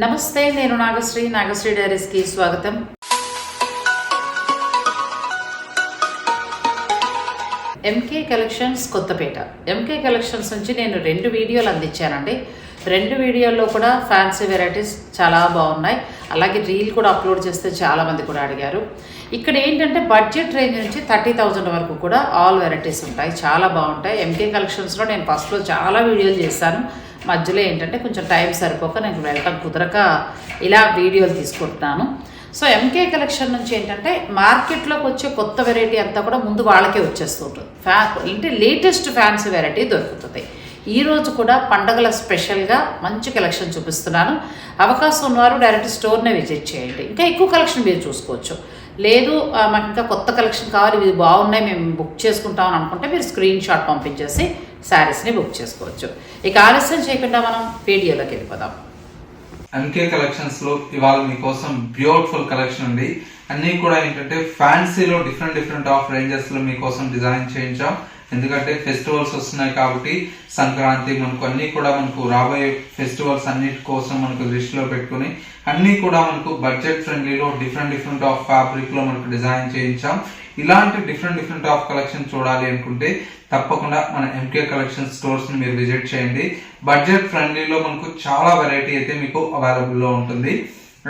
నమస్తే నేను నాగశ్రీ. నాగశ్రీ డైరీస్కి స్వాగతం. MK collections Kothapeta. MK collections నుంచి నేను రెండు వీడియోలు అందించానండి. రెండు వీడియోల్లో కూడా ఫ్యాన్సీ వెరైటీస్ చాలా బాగున్నాయి. అలాగే రీల్ కూడా అప్లోడ్ చేస్తే చాలామంది కూడా అడిగారు. ఇక్కడ ఏంటంటే బడ్జెట్ రేంజ్ నుంచి థర్టీ థౌజండ్ వరకు కూడా ఆల్ వెరైటీస్ ఉంటాయి. చాలా బాగుంటాయి. ఎంకే కలెక్షన్స్లో నేను ఫస్ట్లో చాలా వీడియోలు చేశాను. మధ్యలో ఏంటంటే కొంచెం టైం సరిపోక నేను వెళ్ళటం కుదరక ఇలా వీడియోలు తీసుకుంటున్నాను. సో ఎంకే కలెక్షన్ నుంచి ఏంటంటే మార్కెట్లోకి వచ్చే కొత్త వెరైటీ అంతా కూడా ముందు వాళ్ళకే వచ్చేస్తుంటుంది. ఫ్యా అంటే లేటెస్ట్ ఫ్యాన్సీ వెరైటీ దొరుకుతుంది. ఈరోజు కూడా పండగల స్పెషల్గా మంచి కలెక్షన్ చూపిస్తున్నాను. అవకాశం ఉన్నవారు డైరెక్ట్ స్టోర్నే విజిట్ చేయండి. ఇంకా ఎక్కువ కలెక్షన్ మీరు చూసుకోవచ్చు. లేదు మాకు ఇంకా కొత్త కలెక్షన్ కావాలి ఇవి బాగున్నాయి మేము బుక్ చేసుకుంటామని అనుకుంటే మీరు స్క్రీన్ షాట్ పంపించేసి శారీస్ని బుక్ చేసుకోవచ్చు. ఇక ఆలస్యం చేయకుండా మనం వీడియోలోకి వెళ్ళిపోదాం. ఎంకే కలెక్షన్స్లో ఇవాళ మీకోసం బ్యూటిఫుల్ కలెక్షన్ ఉంది. అన్ని కూడా ఏంటంటే ఫ్యాన్సీలో డిఫరెంట్ డిఫరెంట్ ఆఫ్ రేంజెస్లో మీకోసం డిజైన్ చేయించాం. ఎందుకంటే ఫెస్టివల్స్ వస్తున్నాయి కాబట్టి సంక్రాంతి మనకు అన్ని కూడా మనకు రాబోయే ఫెస్టివల్స్ అన్నిటి కోసం మనకు దృష్టిలో పెట్టుకుని అన్ని కూడా మనకు బడ్జెట్ ఫ్రెండ్లీలో డిఫరెంట్ డిఫరెంట్ ఆఫ్ ఫ్యాబ్రిక్లో మనకు డిజైన్ చేయించాం. ఇలాంటి డిఫరెంట్ డిఫరెంట్ ఆఫ్ కలెక్షన్ చూడాలి అనుకుంటే తప్పకుండా మన ఎంకే కలెక్షన్ స్టోర్స్ని మీరు విజిట్ చేయండి. బడ్జెట్ ఫ్రెండ్లీలో మనకు చాలా వెరైటీ అయితే మీకు అవైలబుల్లో ఉంటుంది.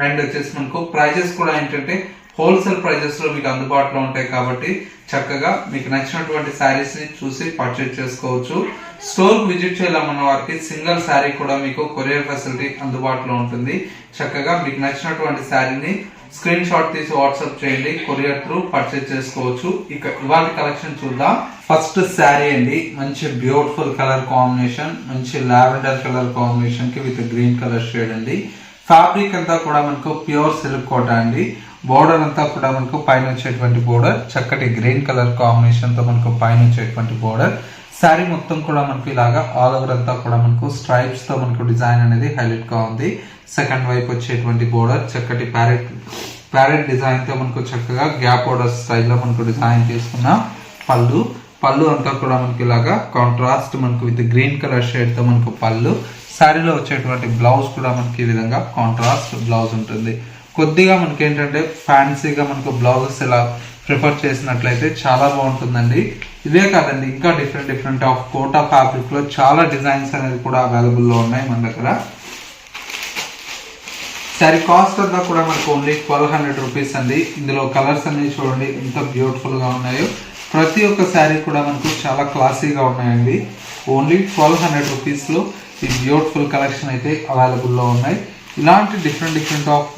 అండ్ వచ్చేసి మనకు ప్రైజెస్ కూడా ఏంటంటే హోల్సేల్ ప్రైజెస్లో మీకు అందుబాటులో ఉంటాయి కాబట్టి చక్కగా మీకు నచ్చినటువంటి శారీస్ని చూసి పర్చేజ్ చేసుకోవచ్చు. స్టోర్ విజిట్ చేయాలన్న వారికి సింగిల్ శారీ కూడా మీకు కొరియర్ ఫెసిలిటీ అందుబాటులో ఉంటుంది. చక్కగా మీకు నచ్చినటువంటి శారీని స్క్రీన్ షాట్ తీసి వాట్సాప్ చేయండి కొరియర్ త్రూ పర్చేజ్ చేసుకోవచ్చు. ఇక ఇవాళ కలెక్షన్ చూద్దాం. ఫస్ట్ శారీ అండి మంచి బ్యూటిఫుల్ కలర్ కాంబినేషన్ మంచి లావెండర్ కలర్ కాంబినేషన్కి విత్ గ్రీన్ కలర్ షేడ్ అండి. ఫ్యాబ్రిక్ అంతా కూడా మనకు ప్యూర్ సిల్క్ కోట అండి. బోర్డర్ అంతా కూడా మనకు పైన వచ్చేటువంటి బోర్డర్ చక్కటి గ్రీన్ కలర్ కాంబినేషన్తో మనకు పైన వచ్చేటువంటి బోర్డర్ శారీ మొత్తం కూడా మనకు ఇలాగా ఆల్ ఓవర్ అంతా కూడా మనకు స్ట్రైప్స్తో మనకు డిజైన్ అనేది హైలైట్గా ఉంది. సెకండ్ వైపు వచ్చేటువంటి బోర్డర్ చక్కటి ప్యారెట్ ప్యారెట్ డిజైన్తో మనకు చక్కగా గ్యాప్ బోర్డర్ స్టైల్లో మనకు డిజైన్ చేసుకున్న పళ్ళు. పళ్ళు అంతా కూడా మనకి ఇలాగా కాంట్రాస్ట్ మనకు విత్ గ్రీన్ కలర్ షేడ్తో మనకు పళ్ళు. శారీలో వచ్చేటువంటి బ్లౌజ్ కూడా మనకి ఈ విధంగా కాంట్రాస్ట్ బ్లౌజ్ ఉంటుంది. కొద్దిగా మనకి ఏంటంటే ఫ్యాన్సీగా మనకు బ్లౌజెస్ ఇలా ప్రిఫర్ చేసినట్లయితే చాలా బాగుంటుందండి. ఇవే కాదండి ఇంకా డిఫరెంట్ డిఫరెంట్ ఆఫ్ కోటా ఫ్యాబ్రిక్లో చాలా డిజైన్స్ అనేది కూడా అవైలబుల్లో ఉన్నాయి మన దగ్గర. శారీ కాస్ట్ అంతా కూడా మనకు ఓన్లీ ట్వెల్వ్ హండ్రెడ్ రూపీస్ అండి. ఇందులో కలర్స్ అన్ని చూడండి ఎంత బ్యూటిఫుల్గా ఉన్నాయో. ప్రతి ఒక్క శారీ కూడా మనకు చాలా క్లాసీగా ఉన్నాయండి. ఓన్లీ ట్వెల్వ్ హండ్రెడ్ రూపీస్లో ఈ బ్యూటిఫుల్ కలెక్షన్ అయితే అవైలబుల్లో ఉన్నాయి. ఇలాంటి different different of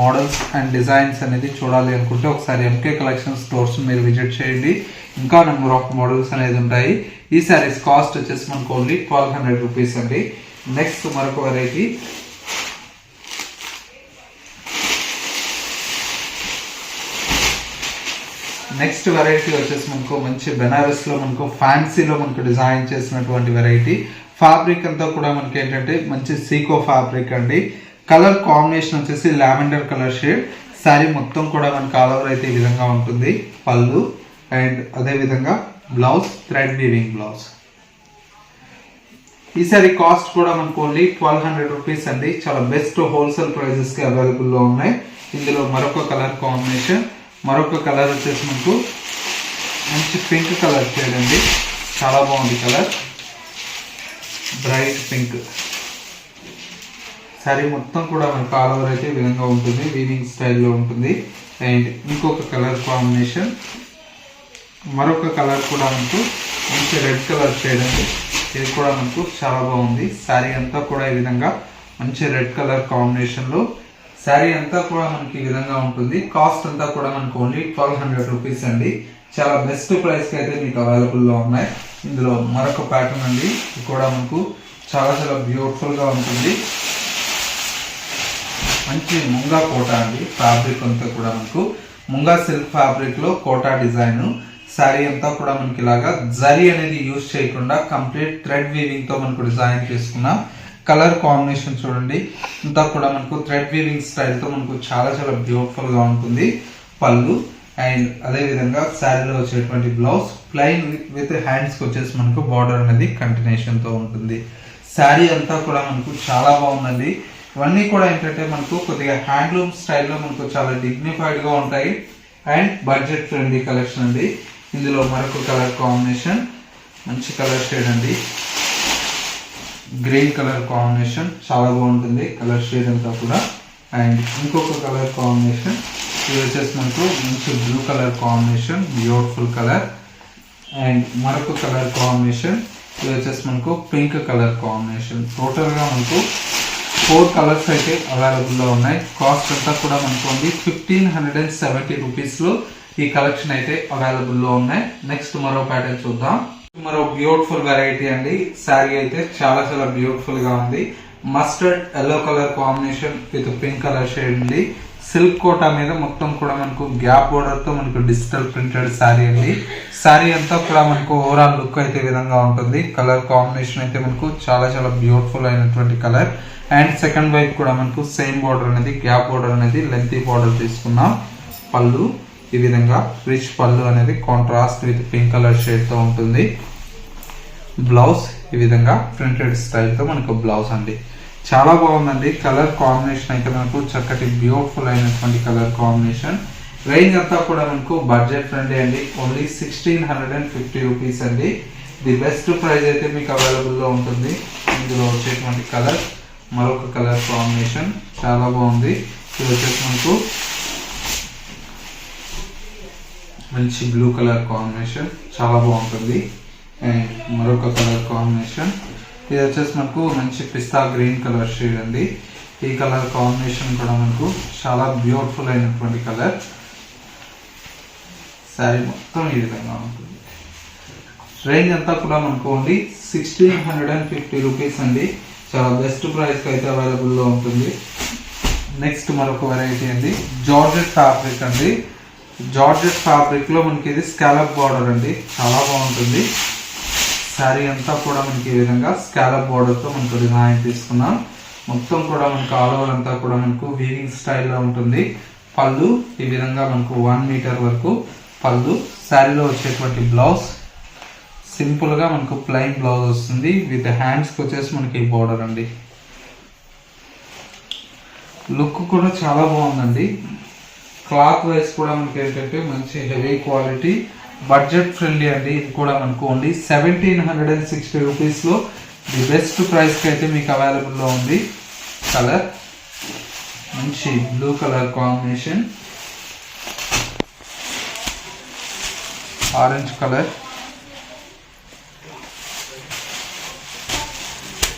models and designs అనేది చూడాలి అనుకుంటే ఒకసారి ఎంకే కలెక్షన్ స్టోర్స్ మీరు విజిట్ చేయండి. ఇంకా నెంబర్ ఆఫ్ మోడల్స్ అనేది ఉంటాయి. ఈ శారీస్ కాస్ట్ వచ్చేసి మనకు ఓన్లీ ట్వెల్వ్ హండ్రెడ్ రూపీస్ అండి. నెక్స్ట్ మరొక వెరైటీ నెక్స్ట్ వెరైటీ వచ్చేసి మనకు మంచి బెనారస్లో మనకు ఫ్యాన్సీలో మనకు డిజైన్ చేసినటువంటి వెరైటీ ఫ్యాబ్రిక్ అంతా కూడా మనకి ఏంటంటే మంచి సీకో ఫ్యాబ్రిక్ అండి. కలర్ కాంబినేషన్ వచ్చేసి లావెండర్ కలర్ షేడ్. శారీ మొత్తం కూడా మనకి ఆల్ ఓవర్ అయితే ఈ విధంగా ఉంటుంది. పళ్ళు అండ్ అదే విధంగా బ్లౌజ్ థ్రెడ్ వీవింగ్ బ్లౌజ్. ఈ సారీ కాస్ట్ కూడా మనకు ఓన్లీ ట్వెల్వ్ హండ్రెడ్ రూపీస్ అండి. చాలా బెస్ట్ హోల్సేల్ ప్రైజెస్కి అవైలబుల్లో ఉన్నాయి. ఇందులో మరొక కలర్ కాంబినేషన్. మరొక కలర్ వచ్చేసి మనకు మంచి పింక్ కలర్ షేడ్ అండి. చాలా బాగుంది కలర్. Bright pink. శారీ మొత్తం కూడా మనకు ఆల్ ఓవర్ అయితే విధంగా ఉంటుంది. వీవింగ్ స్టైల్లో ఉంటుంది. అండ్ ఇంకొక కలర్ కాంబినేషన్ మరొక కలర్ కూడా మనకు మంచి రెడ్ కలర్ షేడ్ అండి ఇది కూడా మనకు చాలా బాగుంది. శారీ అంతా కూడా ఈ విధంగా మంచి రెడ్ కలర్ కాంబినేషన్లో శారీ అంతా కూడా మనకి ఈ విధంగా ఉంటుంది. కాస్ట్ అంతా కూడా మనకు ఓన్లీ ట్వెల్వ్ హండ్రెడ్ రూపీస్ అండి. చాలా బెస్ట్ ప్రైస్కి అయితే మీకు అవైలబుల్లో ఉన్నాయి. ఇందులో మరొక ప్యాటర్న్ అండి. ఇది కూడా మనకు చాలా చాలా బ్యూటిఫుల్గా ఉంటుంది. మంచి ముంగా కోటా అండి ఫ్యాబ్రిక్ అంతా కూడా మనకు. ముంగా సిల్క్ ఫ్యాబ్రిక్లో కోటా డిజైన్ శారీ అంతా కూడా మనకి ఇలాగా జరీ అనేది యూజ్ చేయకుండా కంప్లీట్ థ్రెడ్ వీవింగ్తో మనకు డిజైన్ చేసుకున్నాం కలర్ కాంబినేషన్ చూడండి. ఇంతా కూడా మనకు థ్రెడ్ వీవింగ్ స్టైల్తో మనకు చాలా చాలా బ్యూటిఫుల్గా ఉంటుంది. పళ్ళు అండ్ అదేవిధంగా శారీలో వచ్చేటువంటి బ్లౌజ్ ప్లెయిన్ విత్ హ్యాండ్స్ వచ్చేసి మనకు బార్డర్ అనేది కంటిన్యూషన్తో ఉంటుంది. శారీ అంతా కూడా మనకు చాలా బాగుందండి. ఇవన్నీ కూడా ఏంటంటే మనకు కొద్దిగా హ్యాండ్లూమ్ స్టైల్లో మనకు చాలా డిగ్నిఫైడ్గా ఉంటాయి. అండ్ బడ్జెట్ ఫ్రెండ్లీ కలెక్షన్ అండి. ఇందులో మరొక కలర్ కాంబినేషన్ మంచి కలర్ షేడ్ అండి. గ్రీన్ కలర్ కాంబినేషన్ చాలా బాగుంటుంది కలర్ షేడ్ అంతా కూడా. అండ్ ఇంకొక కలర్ కాంబినేషన్ ఇది వచ్చేసి మనకు మంచి blue colour combination beautiful colour and మరొక కలర్ కాంబినేషన్ ఇది వచ్చేసి మనకు పింక్ కలర్ కాంబినేషన్ టోటల్గా మనకు ఫోర్ కలర్స్ అయితే అవైలబుల్లో ఉన్నాయి. కాస్ట్ అంతా కూడా మనకు ఉంది. ఫిఫ్టీన్ హండ్రెడ్ అండ్ సెవెంటీ రూపీస్లో ఈ కలెక్షన్ అయితే అవైలబుల్లో ఉన్నాయి. నెక్స్ట్ మరో ప్యాటర్న్ చూద్దాం. మరో బ్యూటిఫుల్ వెరైటీ అండి. శారీ అయితే చాలా చాలా బ్యూటిఫుల్గా ఉంది. Mustard yellow colour combination with pink colour shade ఉంది. సిల్క్ కోటా మీద మొత్తం కూడా మనకు గ్యాప్ బోర్డర్తో మనకు డిజిటల్ ప్రింటెడ్ శారీ అండి. శారీ అంతా కూడా మనకు ఓవరాల్ లుక్ అయితే విధంగా ఉంటుంది. కలర్ కాంబినేషన్ అయితే మనకు చాలా చాలా బ్యూటిఫుల్ అయినటువంటి కలర్ అండ్ సెకండ్ వైపు కూడా మనకు సేమ్ బోర్డర్ అనేది గ్యాప్ బోర్డర్ అనేది లెంతీ బోర్డర్ తీసుకున్నాం. పళ్ళు ఈ విధంగా రిచ్ పళ్ళు అనేది కాంట్రాస్ట్ విత్ పింక్ కలర్ షేడ్తో ఉంటుంది. బ్లౌజ్ ఈ విధంగా ప్రింటెడ్ స్టైల్తో మనకు బ్లౌజ్ అండి. చాలా బాగుందండి. కలర్ కాంబినేషన్ అయితే మనకు చక్కటి బ్యూటిఫుల్ అయినటువంటి కలర్ కాంబినేషన్ రేంజ్ అంతా కూడా మనకు బడ్జెట్ ఫ్రెండ్లీ అండి. Only sixteen hundred and fifty rupees అండి. ది బెస్ట్ ప్రైస్ అయితే మీకు అవైలబుల్లో ఉంటుంది. ఇందులో వచ్చేటువంటి కలర్ మరొక కలర్ కాంబినేషన్ చాలా బాగుంది. ఇది వచ్చేసి మనకు మంచి బ్లూ కలర్ కాంబినేషన్ చాలా బాగుంటుంది. అండ్ మరొక కలర్ కాంబినేషన్ ఇది వచ్చేసి మనకు మంచి పిస్తా గ్రీన్ కలర్ షేడ్ అండి. ఈ కలర్ కాంబినేషన్ కూడా మనకు చాలా బ్యూటిఫుల్ అయినటువంటి కలర్. శారీ మొత్తం ఈ విధంగా ఉంటుంది. రేంజ్ అంతా కూడా మనకు only sixteen hundred and fifty rupees అండి. చాలా బెస్ట్ ప్రైస్కి అయితే అవైలబుల్లో ఉంటుంది. నెక్స్ట్ మరొక వెరైటీ అండి. జార్జెట్ ఫ్యాబ్రిక్ అండి. జార్జెట్ ఫ్యాబ్రిక్లో మనకి ఇది స్కాలప్ బార్డర్ అండి. చాలా బాగుంటుంది. శారీ అంతా కూడా మనకి ఈ విధంగా స్కాలప్ బోర్డర్తో మనకు డిజైన్ తీసుకున్నాం. మొత్తం కూడా మనకు ఆల్ ఓవర్ అంతా కూడా మనకు వీవింగ్ స్టైల్లో ఉంటుంది. పళ్ళు ఈ విధంగా మనకు వన్ మీటర్ వరకు. పళ్ళు శారీలో వచ్చేటువంటి బ్లౌజ్ సింపుల్గా మనకు ప్లెయిన్ బ్లౌజ్ వస్తుంది. విత్ హ్యాండ్స్కి వచ్చేసి మనకి ఈ బోర్డర్ అండి. లుక్ కూడా చాలా బాగుందండి. క్లాత్ వైజ్ కూడా మనకి ఏంటంటే మంచి హెవీ క్వాలిటీ బడ్జెట్ ఫ్రెండ్లీ అండి ఇది కూడా మనకు సెవెంటీన్ హండ్రెడ్ అండ్ సిక్స్టీ రూపీస్లో ది బెస్ట్ ప్రైస్కి అయితే మీకు అవైలబుల్లో ఉంది. కలర్. మంచి blue colour combination. Orange colour.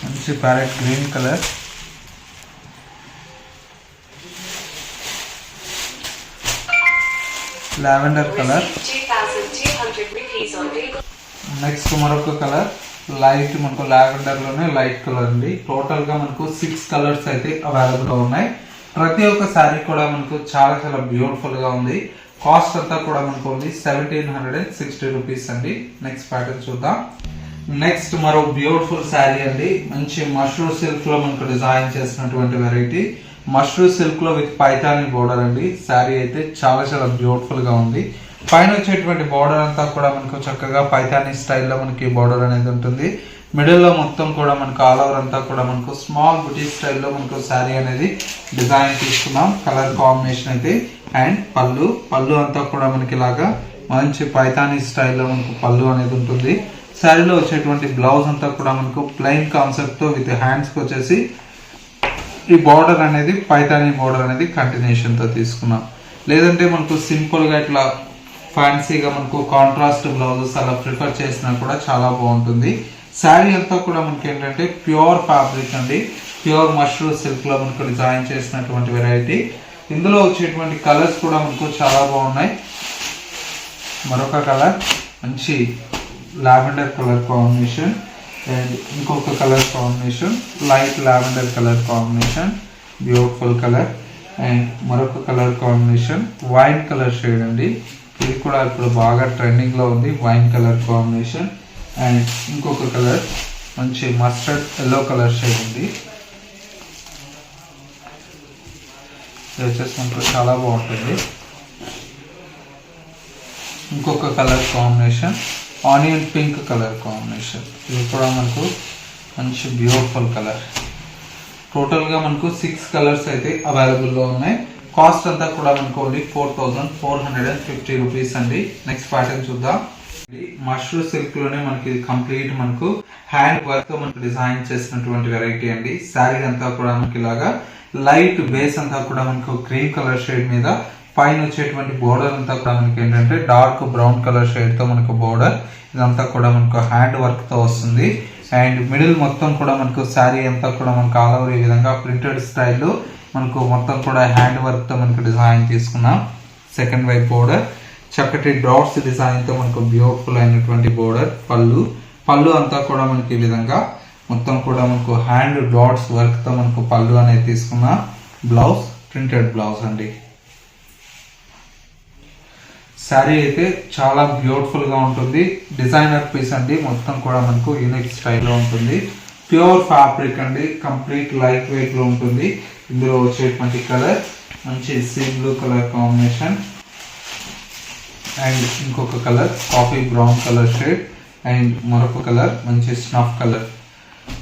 మంచి parrot green colour. Lavender colour. Next మరొక కలర్ లైట్ మనకు లావెండర్లోనే లైట్ కలర్ అండి. టోటల్గా మనకు సిక్స్ కలర్స్ అయితే అవైలబుల్గా ఉన్నాయి. ప్రతి ఒక్క శారీ కూడా మనకు చాలా చాలా బ్యూటిఫుల్గా ఉంది. కాస్ట్ అంతా కూడా మనకు ఉంది seventeen hundred and sixty rupees అండి. నెక్స్ట్ ప్యాటర్న్ చూద్దాం. నెక్స్ట్ మరో బ్యూటిఫుల్ శారీ అండి. మంచి మష్రూ సిల్క్లో మనకు డిజైన్ చేసినటువంటి వెరైటీ మష్రూ సిల్క్లో విత్ పైతాని బోర్డర్ అండి. శారీ అయితే చాలా చాలా బ్యూటిఫుల్గా ఉంది. పైన వచ్చేటువంటి బార్డర్ అంతా కూడా మనకు చక్కగా పైతాని స్టైల్లో మనకి బార్డర్ అనేది ఉంటుంది. మిడిల్లో మొత్తం కూడా మనకు ఆల్ ఓవర్ అంతా కూడా మనకు స్మాల్ బుటీ స్టైల్లో మనకు శారీ అనేది డిజైన్ తీసుకున్నాం కలర్ కాంబినేషన్ అయితే. అండ్ పళ్ళు. పళ్ళు అంతా కూడా మనకి ఇలాగా మంచి పైతాని స్టైల్లో మనకు పళ్ళు అనేది ఉంటుంది. శారీలో వచ్చేటువంటి బ్లౌజ్ అంతా కూడా మనకు ప్లెయిన్ కాన్సెప్ట్తో విత్ హ్యాండ్స్కి వచ్చేసి ఈ బార్డర్ అనేది పైతాని బార్డర్ అనేది కంటిన్యూషన్తో తీసుకున్నాం. లేదంటే మనకు సింపుల్గా ఇట్లా ఫ్యాన్సీగా మనకు కాంట్రాస్ట్ బ్లౌజెస్ అలా ప్రిఫర్ చేసినా కూడా చాలా బాగుంటుంది. శారీ అంతా కూడా మనకి ఏంటంటే ప్యూర్ ఫ్యాబ్రిక్ అండి. ప్యూర్ మష్రూమ్ సిల్క్లో మనకు డిజైన్ చేసినటువంటి వెరైటీ ఇందులో వచ్చేటువంటి కలర్స్ కూడా మనకు చాలా బాగున్నాయి. మరొక కలర్ మంచి లావెండర్ కలర్ కాంబినేషన్ అండ్ ఇంకొక colour combination light lavender colour combination beautiful colour and మరొక colour combination wine colour shade అండి. ఇది కూడా ఇప్పుడు బాగా ట్రెండింగ్లో ఉంది. వైన్ కలర్ కాంబినేషన్ అండ్ ఇంకొక కలర్ మంచి మస్టర్డ్ ఎల్లో కలర్ షేడ్ ఉంది. ఇది వచ్చేసి మనకు చాలా బాగుంటుంది. ఇంకొక colour combination onion pink colour combination ఇది కూడా మనకు మంచి బ్యూటిఫుల్ కలర్ టోటల్గా మనకు సిక్స్ కలర్స్ అయితే అవైలబుల్లో ఉన్నాయి. కాస్ట్ అంతా కూడా అనుకోండి four thousand four hundred and fifty rupees అండి. నెక్స్ట్ ప్యాటర్న్ చూద్దాం. మష్రూమ్ సిల్క్లోనే మనకి కంప్లీట్ మనకు హ్యాండ్ వర్క్తో మనకు డిజైన్ చేసినటువంటి వెరైటీ అండి. శారీ అంతా కూడా మనకి ఇలాగా లైట్ బేస్ అంతా కూడా మనకు క్రీమ్ కలర్ షేడ్ మీద పైన వచ్చేటువంటి బోర్డర్ అంతా కూడా మనకి ఏంటంటే డార్క్ బ్రౌన్ కలర్ షేడ్తో మనకు బోర్డర్ ఇదంతా కూడా మనకు హ్యాండ్ వర్క్తో వస్తుంది. అండ్ మిడిల్ మొత్తం కూడా మనకు శారీ అంతా కూడా మనకు ఆల్ ఓవర్ ఈ విధంగా ప్రింటెడ్ స్టైల్లో మనకు మొత్తం కూడా హ్యాండ్ వర్క్తో మనకు డిజైన్ తీసుకున్నాం. సెకండ్ వైపు బోర్డర్ చక్కటి డాట్స్ డిజైన్తో మనకు బ్యూటిఫుల్ అయినటువంటి బోర్డర్ పళ్ళు. పళ్ళు అంతా కూడా మనకి ఈ విధంగా మొత్తం కూడా మనకు హ్యాండ్ డాట్స్ వర్క్తో మనకు పళ్ళు అనేది తీసుకున్న బ్లౌజ్ ప్రింటెడ్ బ్లౌజ్ అండి. శారీ అయితే చాలా బ్యూటిఫుల్గా ఉంటుంది. డిజైనర్ పీస్ అండి. మొత్తం కూడా మనకు యూనిక్ స్టైల్లో ఉంటుంది. ప్యూర్ ఫ్యాబ్రిక్ అండి. కంప్లీట్ లైట్ వెయిట్లో ఉంటుంది. ఇందులో వచ్చేటువంటి కలర్ మంచి sea blue colour combination and ఇంకొక colour coffee brown colour shade and మరొక కలర్ మంచి స్నఫ్ కలర్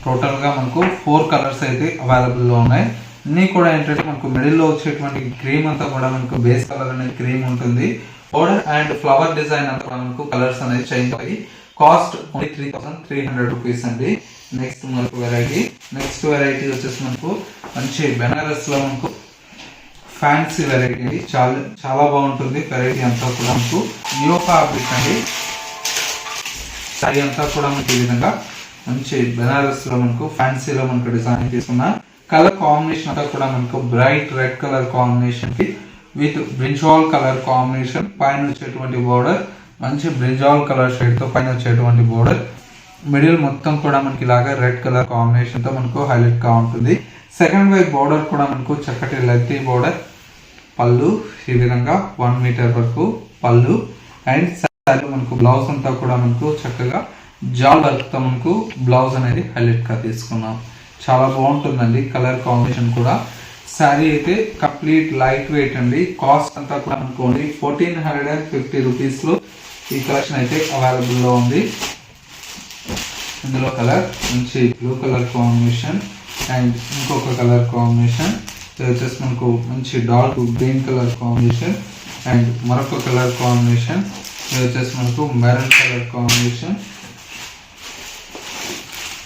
టోటల్గా మనకు ఫోర్ కలర్స్ అయితే అవైలబుల్లో ఉన్నాయి. అన్ని కూడా ఏంటంటే మనకు మిడిల్లో వచ్చేటువంటి క్రీమ్ అంతా కూడా మనకు బేస్ కలర్ అనేది క్రీమ్ ఉంటుంది. బోర్డర్ అండ్ ఫ్లవర్ డిజైన్ అంతా కూడా మనకు కలర్స్ అనేది చేంజ్ అయ్యి cost only three thousand three hundred rupees అండి. నెక్స్ట్ మనకు వెరైటీ నెక్స్ట్ వెరైటీ వచ్చేసి మనకు మంచి బెనారస్లో మనకు ఫ్యాన్సీ వెరైటీ అండి. చాలా చాలా బాగుంటుంది వెరైటీ అంతా కూడా మనకు. న్యూ ఫ్యాబ్రిక్ అండి. సారీ అంతా కూడా మనకి ఈ విధంగా మంచి బెనారస్లో మనకు ఫ్యాన్సీలో మనకు డిజైన్ తీసుకున్న కలర్ కాంబినేషన్ అంతా కూడా మనకు బ్రైట్ రెడ్ కలర్ కాంబినేషన్కి విత్ బ్రింజాల్ కలర్ కాంబినేషన్ పైన వచ్చేటువంటి బోర్డర్ మంచి బ్రిజాల్ కలర్ షేడ్తో పైన వచ్చేటువంటి బోర్డర్ మిడిల్ మొత్తం కూడా మనకి ఇలాగా రెడ్ కలర్ కాంబినేషన్తో మనకు హైలైట్గా ఉంటుంది. సెకండ్ వైపు బోర్డర్ కూడా మనకు చక్కటి లెత్తి బోర్డర్ పళ్ళు ఈ విధంగా వన్ మీటర్ వరకు పళ్ళు. అండ్ శారీ మనకు బ్లౌజ్ అంతా కూడా మనకు చక్కగా జాల్ వర్క్తో మనకు బ్లౌజ్ అనేది హైలైట్గా తీసుకున్నాం. చాలా బాగుంటుందండి కలర్ కాంబినేషన్ కూడా. శారీ అయితే కంప్లీట్ లైట్ వెయిట్ అండి. కాస్ట్ అంతా కూడా మనకు only fourteen hundred and fifty రూపీస్లో ఈ కలెక్షన్ అయితే అవైలబుల్లో ఉంది. ఇందులో కలర్ మంచి బ్లూ కలర్ కాంబినేషన్ అండ్ ఇంకొక కలర్ కాంబినేషన్. ఇది వచ్చేసి మనకు మంచి dark green colour combination and మరొక కలర్ కాంబినేషన్. ఇది వచ్చేసి మనకు మెరూన్ కలర్ కాంబినేషన్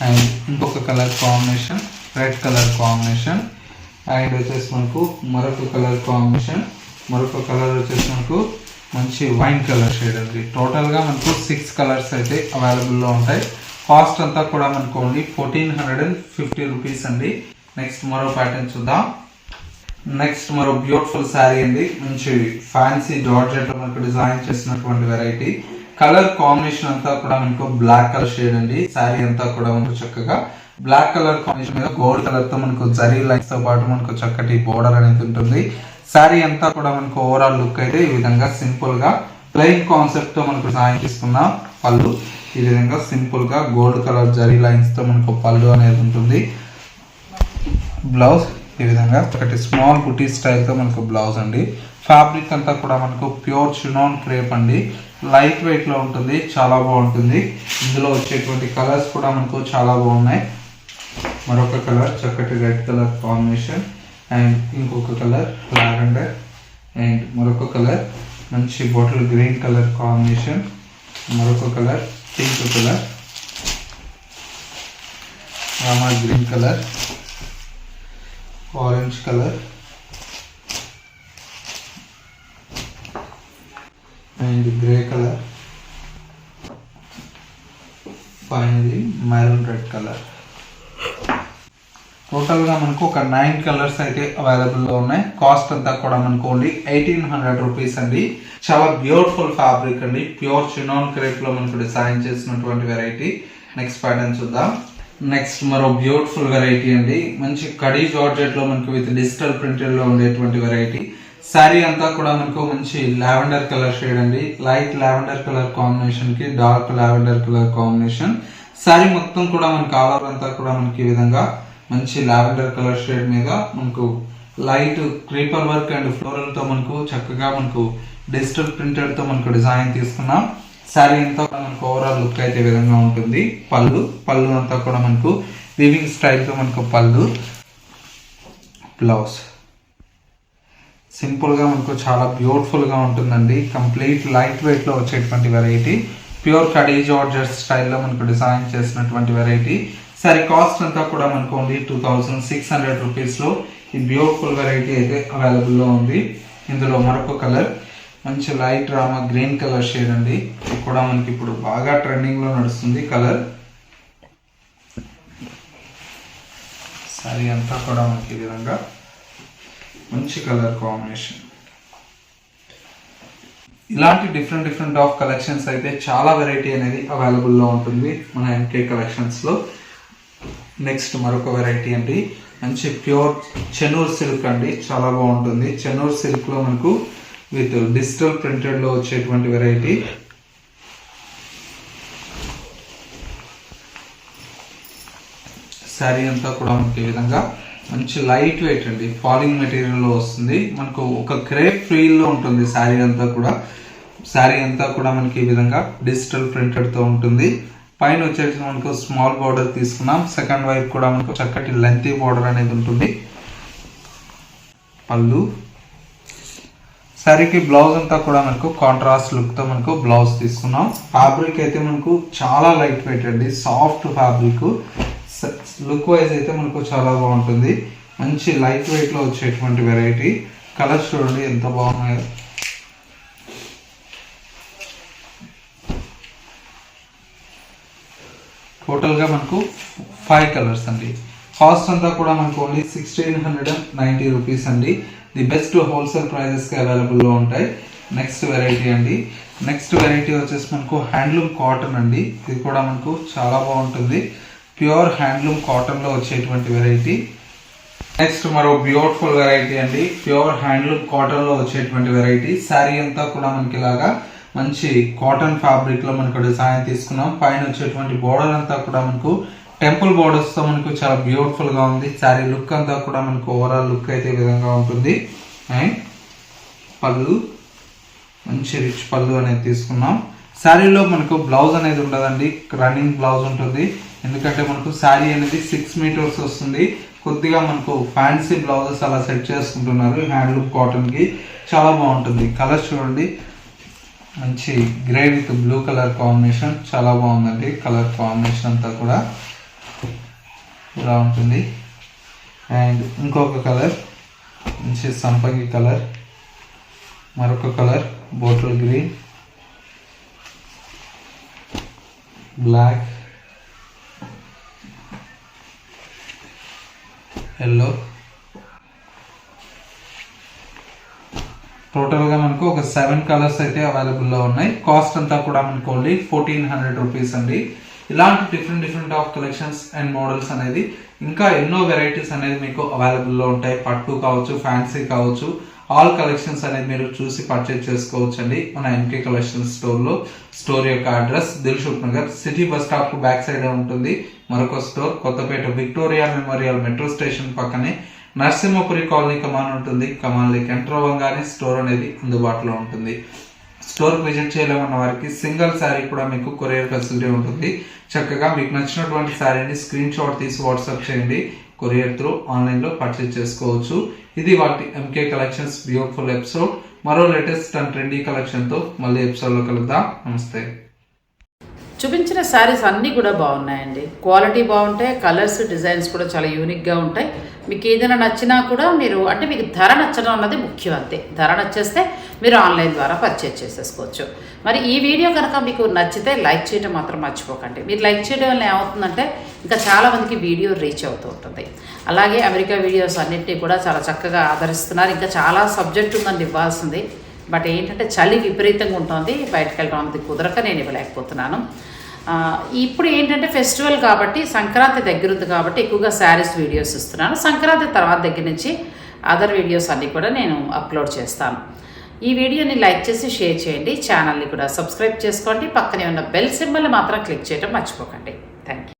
అండ్ ఇంకొక colour combination red colour combination and వచ్చేసి మనకు మరొక కలర్ కాంబినేషన్. మరొక కలర్ వచ్చేసి మనకు మంచి వైన్ కలర్ షేడ్ అండి. టోటల్గా మనకు సిక్స్ కలర్స్ అయితే అవైలబుల్లో ఉంటాయి. కాస్ట్ అంతా కూడా మనకు only fourteen hundred and fifty rupees అండి. నెక్స్ట్ మరో ప్యాటర్న్ చూద్దాం. నెక్స్ట్ మరో బ్యూటిఫుల్ శారీ అండి. మంచి ఫ్యాన్సీ జార్జెట్ మనకు డిజైన్ చేసినటువంటి వెరైటీ కలర్ కాంబినేషన్ అంతా కూడా మనకు బ్లాక్ కలర్ షేడ్ అండి. శారీ అంతా కూడా మనకు చక్కగా బ్లాక్ కలర్ కాంబినేషన్ మీద గోల్డ్ కలర్తో మనకు జరీ లైన్స్తో పాటు మనకు చక్కటి బోర్డర్ అనేది ఉంటుంది. శారీ అంతా కూడా మనకు ఓవరాల్ లుక్ అయితే ఈ విధంగా సింపుల్గా ప్లెయిన్ కాన్సెప్ట్తో మనకు సాయం తీసుకున్న పళ్ళు. ఈ విధంగా సింపుల్గా గోల్డ్ కలర్ జరీ లైన్స్తో మనకు పళ్ళు అనేది ఉంటుంది. బ్లౌజ్ ఈ విధంగా ఒకటి స్మాల్ బుటీ స్టైల్తో మనకు బ్లౌజ్ అండి. ఫ్యాబ్రిక్ అంతా కూడా మనకు ప్యూర్ చినాన్ క్రేప్ అండి. లైట్ వెయిట్లో ఉంటుంది చాలా బాగుంటుంది. ఇందులో వచ్చేటువంటి కలర్స్ కూడా మనకు చాలా బాగున్నాయి. మరొక కలర్ చక్కటి రెడ్ కలర్ కాంబినేషన్ అండ్ ఇంకొక కలర్ లావెండర్. అండ్ మరొక కలర్ మంచి బాటిల్ గ్రీన్ కలర్ కాంబినేషన్. మరొక colour pink colour. Rama green colour. Orange colour. And grey colour. Finally maroon red colour. టోటల్గా మనకు ఒక నైన్ కలర్స్ అయితే అవైలబుల్లో ఉన్నాయి. కాస్ట్ అంతా కూడా మనకు ఓన్లీ ఎయిటీన్ హండ్రెడ్ రూపీస్ అండి. చాలా బ్యూటిఫుల్ ఫ్యాబ్రిక్ అండి. ప్యూర్ చినాన్ క్రేప్లో మనకు డిజైన్ చేసినటువంటి వెరైటీ నెక్స్ట్ ప్యాటర్న్ చూద్దాం. నెక్స్ట్ మరో బ్యూటిఫుల్ వెరైటీ అండి. మంచి కడీ జార్జెట్లో మనకు విత్ డిజిటల్ ప్రింటెడ్లో ఉండేటువంటి వెరైటీ శారీ అంతా కూడా మనకు మంచి లావెండర్ కలర్ షేడ్ అండి. లైట్ లావెండర్ కలర్ కాంబినేషన్కి dark lavender colour combination sari మొత్తం కూడా మనకి ఆల్ ఓవర్ అంతా కూడా మనకి ఈ విధంగా మంచి లావెండర్ కలర్ షేడ్ మీద మనకు లైట్ క్రీపర్ వర్క్ అండ్ ఫ్లోరల్తో మనకు చక్కగా మనకు డిజిటల్ ప్రింటెడ్తో మనకు డిజైన్ తీసుకున్నాం శారీ అంతా కూడా మనకు ఓవరాల్ లుక్ అయితే విధంగా ఉంటుంది. పళ్ళు పళ్ళు అంతా కూడా మనకు వివింగ్ స్టైల్తో మనకు పళ్ళు బ్లౌజ్ సింపుల్గా మనకు చాలా బ్యూటిఫుల్గా ఉంటుందండి. కంప్లీట్ లైట్ వెయిట్లో వచ్చేటువంటి వెరైటీ ప్యూర్ కడీ జార్జెస్ స్టైల్లో మనకు డిజైన్ చేసినటువంటి వెరైటీ సరే కాస్ట్ అంతా కూడా మనకు only two thousand six hundred రూపీస్లో ఈ బ్యూటిఫుల్ వెరైటీ అయితే అవైలబుల్లో ఉంది. ఇందులో మరొక కలర్ మంచి light Rama green colour shade అండి. ఇది కూడా మనకి ఇప్పుడు బాగా ట్రెండింగ్లో నడుస్తుంది కలర్ సారీ అంతా కూడా మనకి ఈ విధంగా మంచి కలర్ కాంబినేషన్ ఇలాంటి డిఫరెంట్ డిఫరెంట్ ఆఫ్ కలెక్షన్స్ అయితే చాలా వెరైటీ అనేది అవైలబుల్లో ఉంటుంది మన ఎంకే కలెక్షన్స్లో నెక్స్ట్ మరొక వెరైటీ అండి. మంచి ప్యూర్ చెన్నూర్ సిల్క్ అండి. చాలా బాగుంటుంది. చెన్నూర్ సిల్క్లో మనకు విత్ డిజిటల్ ప్రింటెడ్లో వచ్చేటువంటి వెరైటీ శారీ అంతా కూడా మనకి ఈ విధంగా మంచి లైట్ వెయిట్ అండి. ఫాలింగ్ మెటీరియల్లో వస్తుంది. మనకు ఒక క్రేప్ ఫీల్లో ఉంటుంది శారీ అంతా కూడా. శారీ అంతా కూడా మనకి ఈ విధంగా డిజిటల్ ప్రింటెడ్తో ఉంటుంది. పైన వచ్చేసి మనకు స్మాల్ బార్డర్ తీసుకున్నాం సెకండ్ వైపు కూడా మనకు చక్కటి లెంతీ బార్డర్ అనేది ఉంటుంది. పళ్ళు. సరికి బ్లౌజ్ అంతా కూడా మనకు కాంట్రాస్ట్ లుక్తో మనకు బ్లౌజ్ తీసుకున్నాం. ఫ్యాబ్రిక్ అయితే మనకు చాలా లైట్ వెయిట్ అండి. సాఫ్ట్ ఫ్యాబ్రిక్ లుక్ వైజ్ అయితే మనకు చాలా బాగుంటుంది. మంచి లైట్ వెయిట్లో వచ్చేటువంటి వెరైటీ కలర్స్ చూడండి ఎంత బాగున్నాయో. టోటల్గా మనకు ఫైవ్ కలర్స్ అండి. కాస్ట్ అంతా కూడా మనకు only sixteen hundred and ninety rupees అండి. ది బెస్ట్ హోల్సేల్ ప్రైజెస్కి అవైలబుల్లో ఉంటాయి. నెక్స్ట్ వెరైటీ అండి. నెక్స్ట్ వెరైటీ వచ్చేసి మనకు హ్యాండ్లూమ్ కాటన్ అండి. ఇది కూడా మనకు చాలా బాగుంటుంది. ప్యూర్ హ్యాండ్లూమ్ కాటన్లో వచ్చేటువంటి వెరైటీ. నెక్స్ట్ మరో బ్యూటిఫుల్ వెరైటీ అండి. ప్యూర్ హ్యాండ్లూమ్ కాటన్లో వచ్చేటువంటి వెరైటీ. శారీ అంతా కూడా మనకి ఇలాగా మంచి కాటన్ ఫ్యాబ్రిక్లో మనకు డిజైన్ తీసుకున్నాం. పైన వచ్చేటువంటి బోర్డర్ అంతా కూడా మనకు టెంపుల్ బోర్డర్స్తో మనకు చాలా బ్యూటిఫుల్గా ఉంది. శారీ లుక్ అంతా కూడా మనకు ఓవరాల్ లుక్ అయితే విధంగా ఉంటుంది. అండ్ పళ్ళు మంచి రిచ్ పళ్ళు అనేది తీసుకున్నాం. శారీలో మనకు బ్లౌజ్ అనేది ఉండదండి. రన్నింగ్ బ్లౌజ్ ఉంటుంది. ఎందుకంటే మనకు శారీ అనేది సిక్స్ మీటర్స్ వస్తుంది. కొద్దిగా మనకు ఫ్యాన్సీ బ్లౌజెస్ అలా సెట్ చేసుకుంటున్నారు. హ్యాండ్లూమ్ కాటన్కి చాలా బాగుంటుంది. కలర్ చూడండి. మంచి grey with blue colour combination. చాలా బాగుందండి కలర్ కాంబినేషన్ అంతా కూడా. ఇలా ఉంటుంది. అండ్ ఇంకొక కలర్ మంచి సంపంగి కలర్. మరొక colour bottle green. Black. Yellow. టోటల్గా మనకు ఒక సెవెన్ కలర్స్ అయితే అవైలబుల్లో ఉన్నాయి. కాస్ట్ అంతా కూడా మనకు ఓన్లీ ఫోర్టీన్ హండ్రెడ్ రూపీస్ అండి. ఇలాంటి different different of collections and models అనేది ఇంకా ఎన్నో వెరైటీస్ అనేది మీకు అవైలబుల్లో ఉంటాయి. పట్టు కావచ్చు ఫ్యాన్సీ కావచ్చు. ఆల్ కలెక్షన్స్ అనేది మీరు చూసి పర్చేజ్ చేసుకోవచ్చు అండి మన ఎంకే కలెక్షన్ స్టోర్లో. స్టోర్ యొక్క address Dilsukhnagar. City bus stop back side ఉంటుంది. మరొక store Kothapet Victoria Memorial metro station పక్కనే. నరసింహపురి కాలనీ కమాన్ ఉంటుంది. కమాన్లోకి ఎంటర్ అవ్వగానే స్టోర్ అనేది అందుబాటులో ఉంటుంది. స్టోర్ విజిట్ చేయలేమన్న వారికి సింగిల్ శారీ కూడా మీకు కొరియర్ ఫెసిలిటీ ఉంటుంది. చక్కగా మీకు నచ్చినటువంటి శారీని స్క్రీన్ షాట్ తీసి వాట్సాప్ చేయండి. కొరియర్ త్రూ ఆన్లైన్లో పర్చేజ్ చేసుకోవచ్చు. ఇది వాటి ఎంకే కలెక్షన్స్ బ్యూటిఫుల్ ఎపిసోడ్ మరో లేటెస్ట్ అండ్ ట్రెండీ కలెక్షన్తో మళ్ళీ ఎపిసోడ్లో కలుద్దాం. నమస్తే. చూపించిన శారీస్ అన్నీ కూడా బాగున్నాయండి. క్వాలిటీ బాగుంటాయి కలర్స్ డిజైన్స్ కూడా చాలా యూనిక్గా ఉంటాయి. మీకు ఏదైనా నచ్చినా కూడా మీరు అంటే మీకు ధర నచ్చడం అన్నది ముఖ్యం అంతే. ధర నచ్చేస్తే మీరు ఆన్లైన్ ద్వారా పర్చేజ్ చేసేసుకోవచ్చు. మరి ఈ వీడియో కనుక మీకు నచ్చితే లైక్ చేయడం మాత్రం మర్చిపోకండి. మీరు లైక్ చేయడం వల్ల ఏమవుతుందంటే ఇంకా చాలామందికి వీడియో రీచ్ అవుతూ ఉంటుంది. అలాగే అమెరికా వీడియోస్ అన్నింటినీ కూడా చాలా చక్కగా ఆదరిస్తున్నారు. ఇంకా చాలా సబ్జెక్ట్ ఉందండి ఇవ్వాల్సింది. బట్ ఏంటంటే చలి విపరీతంగా ఉంటుంది. బయటకు వెళ్ళడం అనేది కుదరక నేను ఇవ్వలేకపోతున్నాను. ఇప్పుడు ఏంటంటే ఫెస్టివల్ కాబట్టి సంక్రాంతి దగ్గర ఉంది కాబట్టి ఎక్కువగా శారీస్ వీడియోస్ ఇస్తున్నాను. సంక్రాంతి తర్వాత దగ్గర నుంచి అదర్ వీడియోస్ అన్నీ కూడా నేను అప్లోడ్ చేస్తాను. ఈ వీడియోని లైక్ చేసి షేర్ చేయండి. ఛానల్ని కూడా సబ్స్క్రైబ్ చేసుకోండి. పక్కనే ఉన్న బెల్ సింబల్ మాత్రం క్లిక్ చేయడం మర్చిపోకండి. Thank you